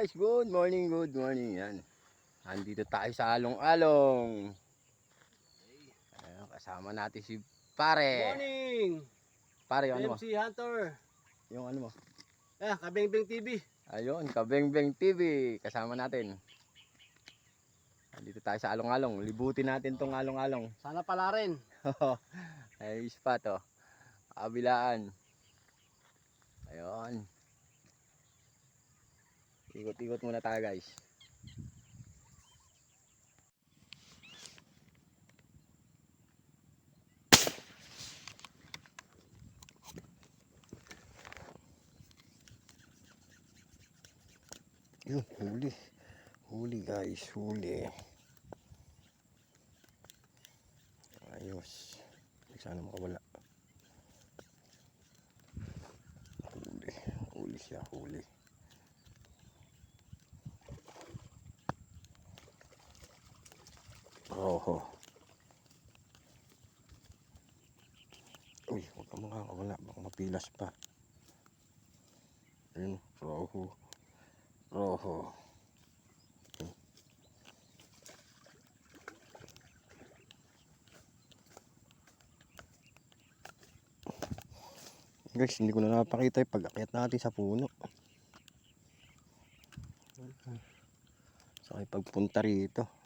guys, good morning, good morning. Yan. Andito tayo sa along-along. Kasama natin si pare. Morning! Pare, yung ano mo? MC Hunter. Yung ano mo? Ah, Kabingbing TV. Ayun, Kabeng-Beng TV. Kasama natin. Andito tayo sa along-along. Libutin natin tong along-along. Sana pala rin. Ayos pa to. Kabilaan. Ayun. Ikot-ikot muna tayo guys. Yun, huli. Huli guys, huli. Ayos. Sana makawala. Huli. Huli siya, huli. Roho. Uy, huwag ka makakawala. Baka mapilas pa. Ayun, roho. Roho. Guys, hindi ko na napakita yung pag-akyat natin sa puno. Sa pagpunta rito.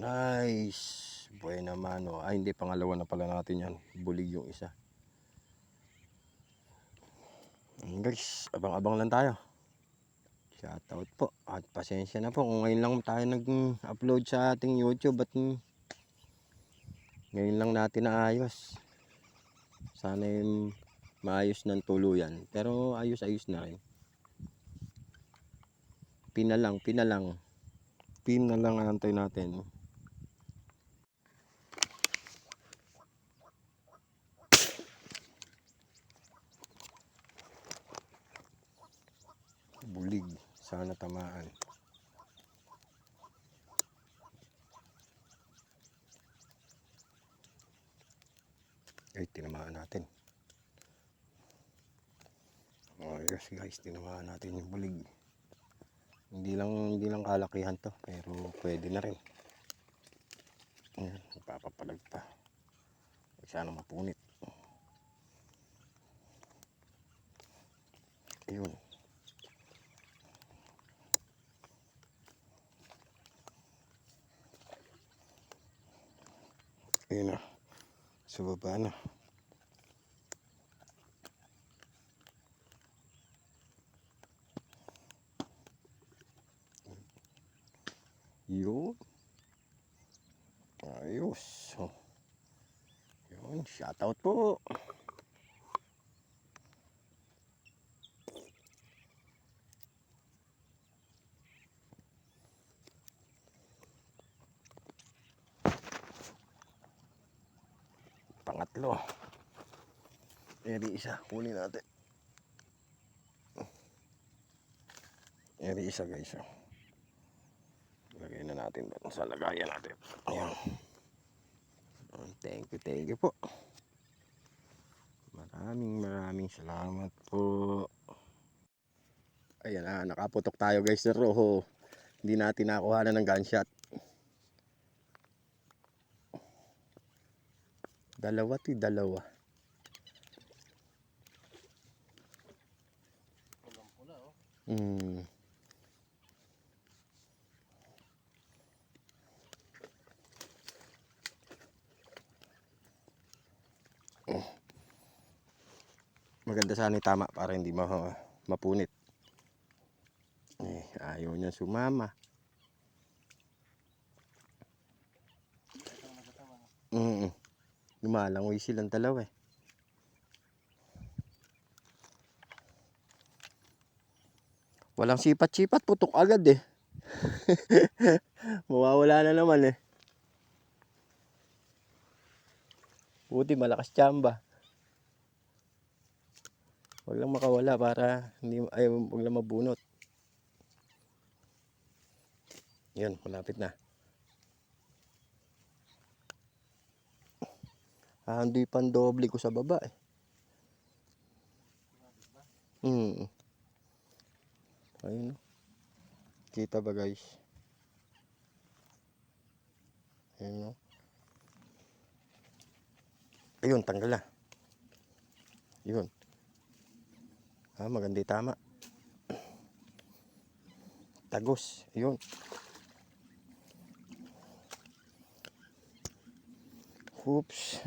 Nice. Buena mano. Ay, hindi. Pangalawa na pala natin yan. Bulig yung isa. Ayan, Guys, abang-abang lang tayo. Shoutout po. At pasensya na po kung ngayon lang tayo nag-upload sa ating YouTube at ngayon lang natin naayos. Sana yung maayos ng tuluyan. Pero ayos-ayos na rin. Pina lang, pina lang. Pin na lang ang antay natin. Bulig. Sana tamaan. Ay, tinamaan natin. Oh, yes guys, tinamaan natin yung bulig. Hindi lang hindi lang kalakihan to, pero pwede na rin. Ayan, ipapapalag pa. Ay, Sana mapunit. Ayun. Ayun na. Sa baba na. Yun. Ayos. Oh. Yun, shoutout po. Pangatlo. Eri isa, kunin natin. Eri isa guys. Oh. Lagay na natin doon sa lagayan natin. Ayan. Thank you, thank you po. Maraming maraming salamat po. Ayan na, nakaputok tayo guys sa roho. Hindi natin nakuha na ng gunshot. Dalawa ti dalawa. Hmm. Maganda sana yung tama para hindi ma mapunit. Eh, ayaw niya sumama. Mm. Lumalangoy silang dalawa eh. Walang sipat-sipat, putok agad eh. Mawawala na naman eh. Buti malakas tsamba. Huwag lang makawala para hindi ay huwag lang mabunot. Yan, malapit na. Handoy pan doble ko sa baba eh. Hmm. Kita ba guys? Ayun, no? Ayun, tanggal na. Yun. Ah, maganda tama. Tagos. Ayun. Oops.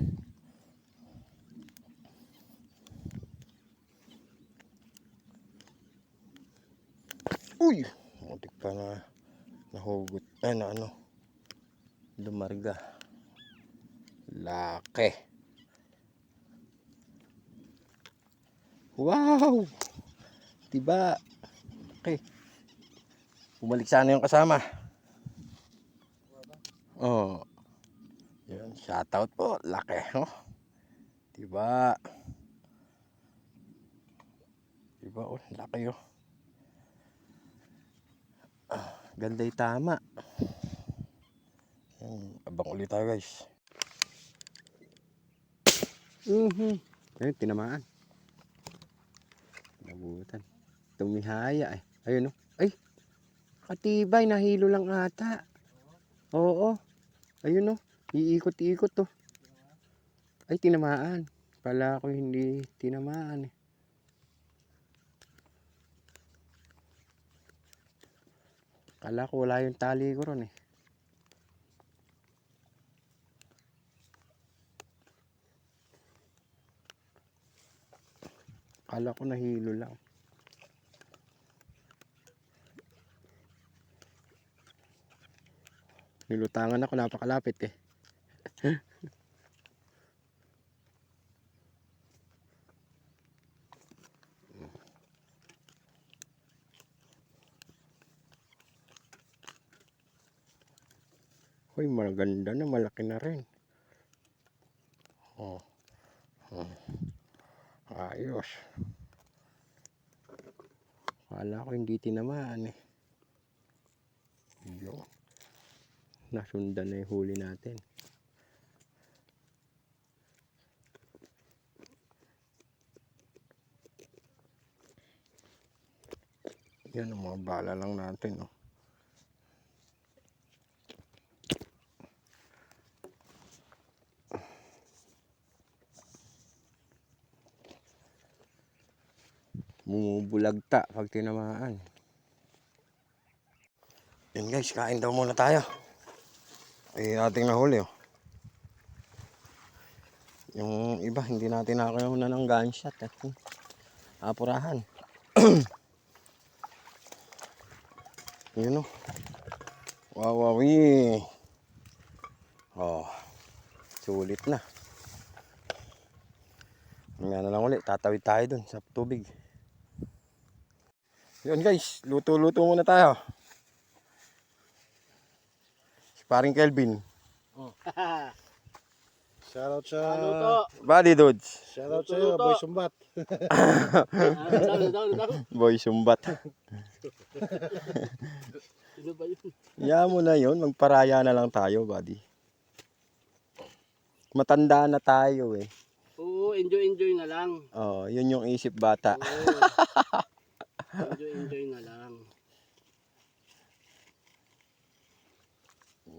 Uy! Mutik pa na nahugot. Ay, na ano. Lumarga. Laki. Wow! Diba? Okay. Bumalik sana yung kasama. Oh. Yun, shoutout po. Laki, oh. Diba? Diba, oh, laki, oh. Ganda yung tama. Yan, abang ulit tayo, guys. Mhm. Ayun, tinamaan. Nabutan. Tumihaya, eh. Ayun, oh. Ay, katibay, nahilo lang ata. Oo. Ayun, oh. Iikot-ikot, oh. Ay, tinamaan. Pala ko hindi tinamaan, eh. Kala ko wala yung tali ko ron, eh. Kala ko nahilo lang. Nilutangan ako, napakalapit eh. Hoy, maganda na, malaki na rin. Oh. oh. Ayos. Kala ko hindi tinamaan eh. Yun. Nasundan na yung huli natin. Yan ang mga bala lang natin. Oh. Bumubulagta pag tinamaan. Yan guys, kain daw muna tayo. Ay ating nahuli oh. Yung iba hindi natin nakakuha ng gunshot at apurahan. Yun oh. Wawawi. Oh. Sulit na. Mamaya na lang ulit, tatawid tayo dun sa tubig. Yun guys, luto-luto muna tayo. Si paring Kelvin. Shoutout sa Ano to? Body Dudes. Shoutout sa Luto, luto. Boy Sumbat. Ano ano? Boy Sumbat. Sino ba yun? Ya mo na yun, magparaya na lang tayo, buddy. Matanda na tayo eh. Oo, enjoy, enjoy na lang. Oh, yun yung isip bata. Oo. enjoy, enjoy na lang.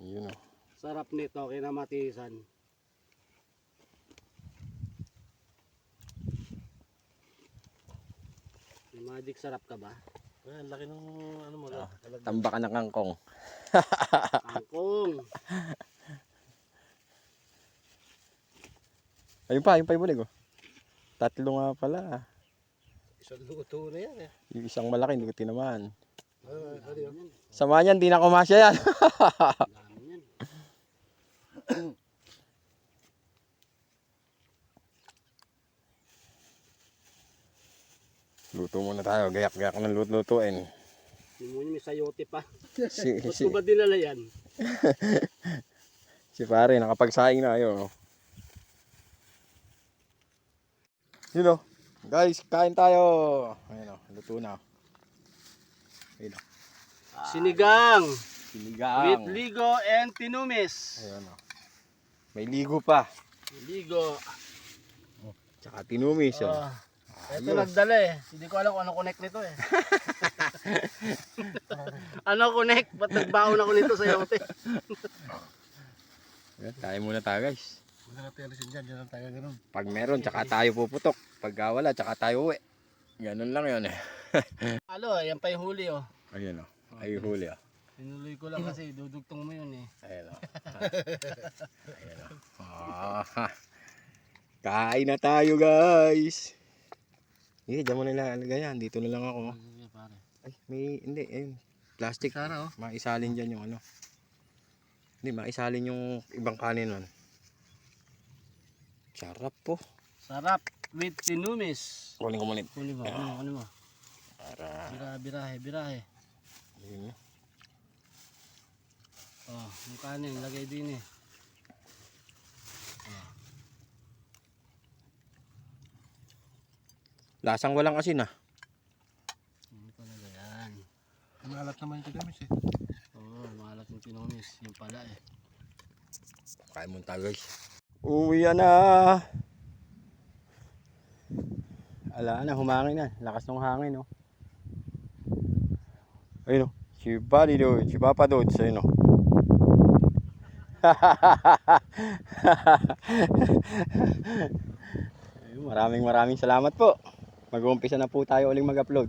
Yun oh. Sarap nito, kinamatisan. Magic sarap ka ba? Ah, laki ng ano mo. Ah. Tambakan ng kangkong. Angkong. Ayun pa, ayun pa yung bulig oh. Tatlo nga pala. Isang luto na yan eh. Yung isang malaki, hindi ko tinamaan. Ah, ano yun? Yan, Sama niyan, di na kumasya yan. Luto muna tayo, gayak-gayak ng lut-lutuin. Yung mo may sayote pa. Si, Ba't si, ko ba dinala yan? si pare, nakapagsaing na kayo. Yun oh. Guys, kain tayo. Ayun oh, luto na. Ayun oh. Sinigang. Sinigang. With ligo and tinumis. Ayun oh. May ligo pa. Ligo. Tsaka tinumis oh. Ah, ito nagdala eh. Hindi ko alam kung ano connect nito eh. Ano connect? Ba't nagbaon ako nito sa yote? Yan, tayo muna tayo guys. Huwag na natin alisin dyan. Dyan lang tayo ganun. Pag meron, tsaka tayo puputok. Pag wala, tsaka tayo uwi. Ganun lang yun eh. Alo, yan pa yung huli oh. Ayun o. Ay huli o. Tinuloy ko lang kasi dudugtong mo yun eh. Ayun o. Ayun o. Ah, Kain na tayo guys. Hindi, dyan mo nila alagay yan. Dito na lang ako. Pare. Ay, may, hindi, ayun. Plastic. Sana oh. Maisalin dyan yung ano. Hindi, maisalin yung ibang kanin nun. Sarap po. Sarap with tinumis. Kunin ko muna. Kunin mo, kunin mo, kunin mo. Para, Bira, birahe, birahe. ayun na. Oh, yung kanin, lagay din eh. Lasang walang asin ah. Hindi talaga yan. Maalat naman yung tigamis eh. Oo, oh, malat yung tinumis. Yung pala eh. Kain muna tayo guys. Uwi na. Ala na, humangin na. Lakas ng hangin oh. Ayun oh. Si Buddy Dude, si Papa Dude, ayun oh. Ayun, maraming maraming salamat po. Mag-uumpisa na po tayo uling mag-upload.